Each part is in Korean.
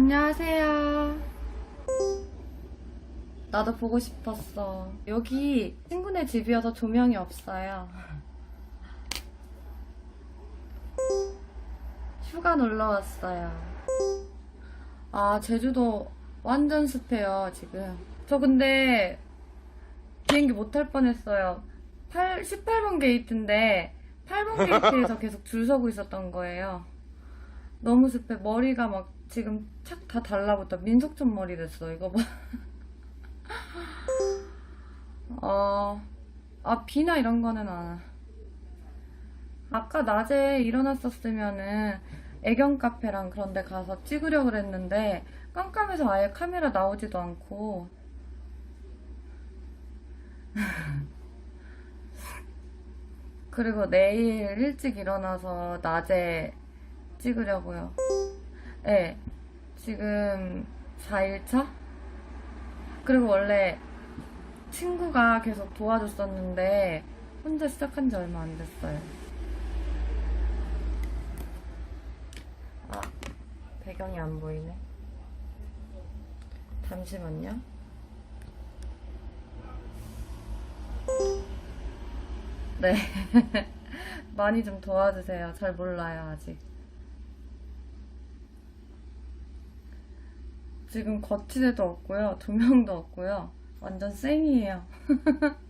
안녕하세요. 나도 보고 싶었어. 여기 친구네 집이어서 조명이 없어요. 휴가 놀러 왔어요. 아, 제주도 완전 습해요, 지금. 저 근데 비행기 못 탈 뻔했어요. 8, 18번 게이트인데 8번 게이트에서 계속 줄 서고 있었던 거예요. 너무 습해. 머리가 막 지금 착 다 달라붙어. 민속촌 머리 됐어. 이거 봐. 어, 아, 비나 이런 거는 안. 와. 아까 낮에 일어났었으면은 애견 카페랑 그런 데 가서 찍으려고 그랬는데 깜깜해서 아예 카메라 나오지도 않고 그리고 내일 일찍 일어나서 낮에 찍으려고요. 네, 지금 4일차? 그리고 원래 친구가 계속 도와줬었는데 혼자 시작한 지 얼마 안 됐어요. 아, 배경이 안 보이네. 잠시만요. 네. 많이 좀 도와주세요. 잘 몰라요, 아직. 지금 거치대도 없고요. 조명도 없고요. 완전 생이에요.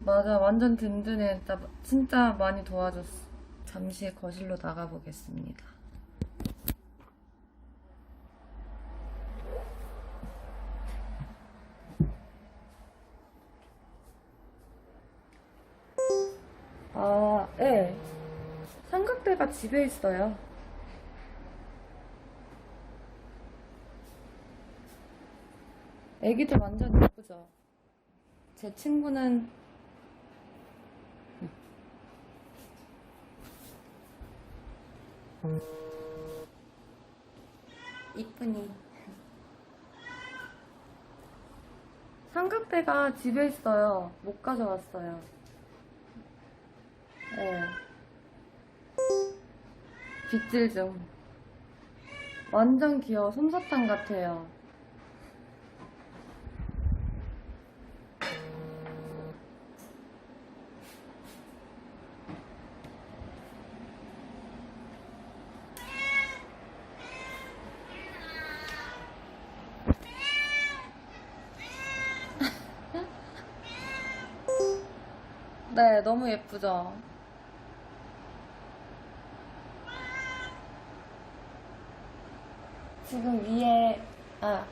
맞아, 완전 든든해. 진짜 많이 도와줬어. 잠시 거실로 나가보겠습니다. 아, 예. 삼각대가 집에 있어요. 애기들 완전 예쁘죠? 제 친구는 이쁘니. 삼각대가 집에 있어요. 못 가져왔어요. 빗질 좀. 완전 귀여워. 솜사탕 같아요. 네, 너무 예쁘죠? 지금 위에, 아.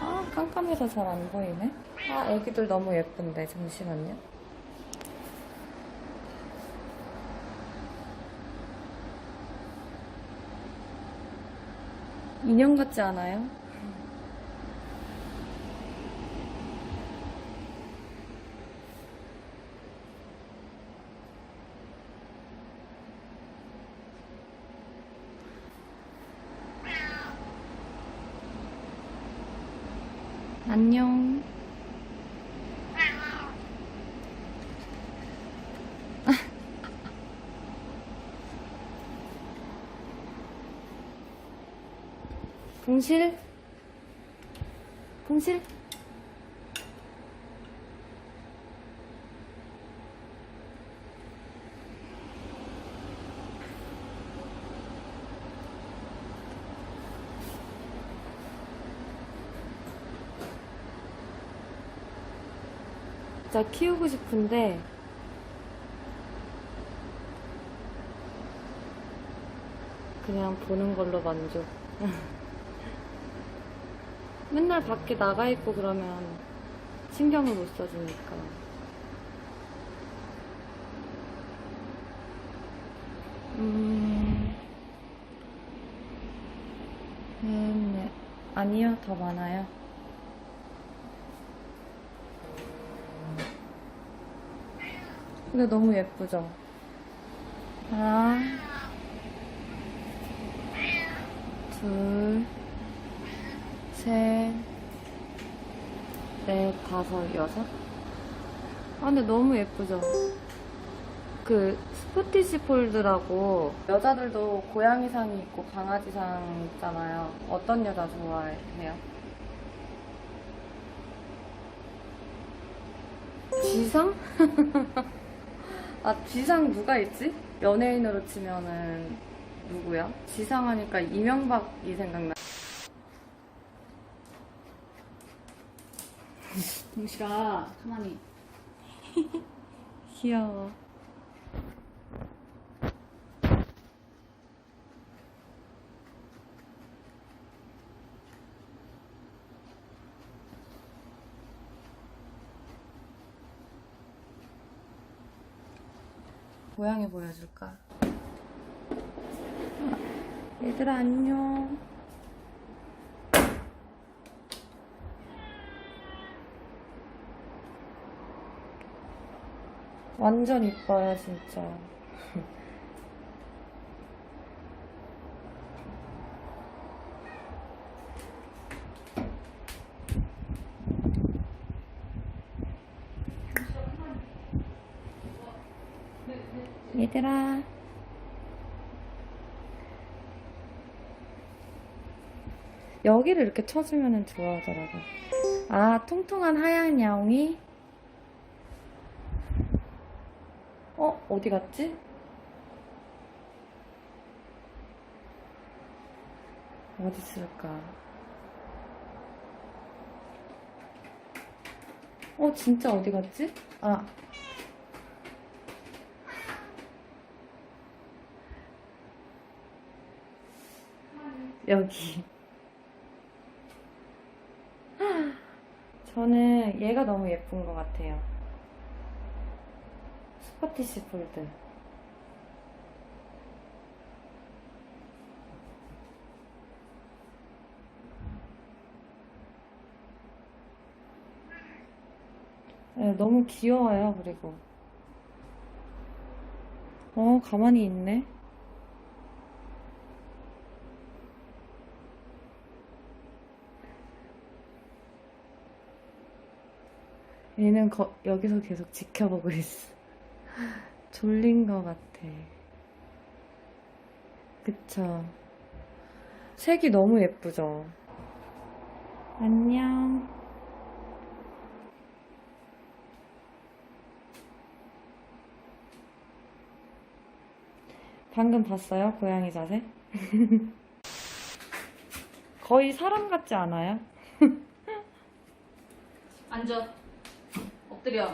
아, 깜깜해서 잘 안 보이네. 아, 애기들 너무 예쁜데, 잠시만요. 인형 같지 않아요? 안녕. 봉실? 봉실? 진짜 키우고 싶은데 그냥 보는 걸로 만족. 맨날 밖에 나가 있고 그러면 신경을 못 써주니까. 음, 음, 네. 아니요, 더 많아요. 근데 너무 예쁘죠? 아. 둘, 셋, 넷, 다섯, 여섯. 아, 근데 너무 예쁘죠? 그, 스포티시 폴드라고 여자들도 고양이상이 있고 강아지상 있잖아요. 어떤 여자 좋아해요? 쥐상? 아, 쥐상 누가 있지? 연예인으로 치면은 누구야? 쥐상 하니까 이명박이 생각나. 동실아 가만히 귀여워. 고양이 보여줄까? 얘들아 안녕. 완전 이뻐요 진짜. 얘들아. 여기를 이렇게 쳐주면 좋아하더라고. 아, 통통한 하얀 야옹이? 어, 어디 갔지? 어디 있을까? 어, 진짜 어디 갔지? 아. 여기. 저는 얘가 너무 예쁜 것 같아요. 스코티시 폴드. 네, 너무 귀여워요, 그리고. 어, 가만히 있네. 얘는 거- 여기서 계속 지켜보고 있어. 졸린 것 같아. 그쵸. 색이 너무 예쁘죠? 안녕. 방금 봤어요? 고양이 자세? 거의 사람 같지 않아요? 앉아 엎드려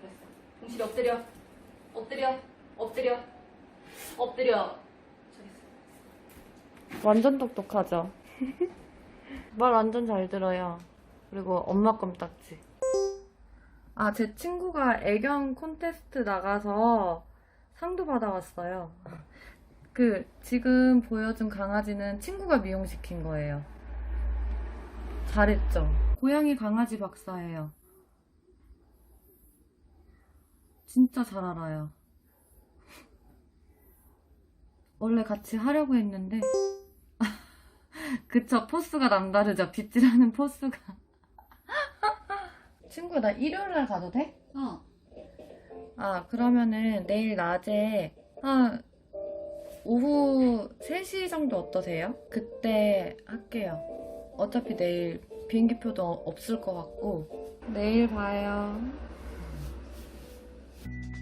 그랬어 동실이 엎드려 엎드려 엎드려 엎드려. 완전 똑똑하죠? 말 완전 잘 들어요. 그리고 엄마 껌딱지. 아, 제 친구가 애견 콘테스트 나가서 상도 받아왔어요. 그, 지금 보여준 강아지는 친구가 미용시킨 거예요. 잘했죠? 고양이 강아지 박사예요. 진짜 잘 알아요. 원래 같이 하려고 했는데, 그쵸, 포스가 남다르죠. 빗질하는 포스가. 친구야, 나 일요일날 가도 돼? 어 아, 그러면은 내일 낮에 한 오후 3시 정도 어떠세요? 그때 할게요. 어차피 내일 비행기표도 없을 것 같고. 내일 봐요. thank you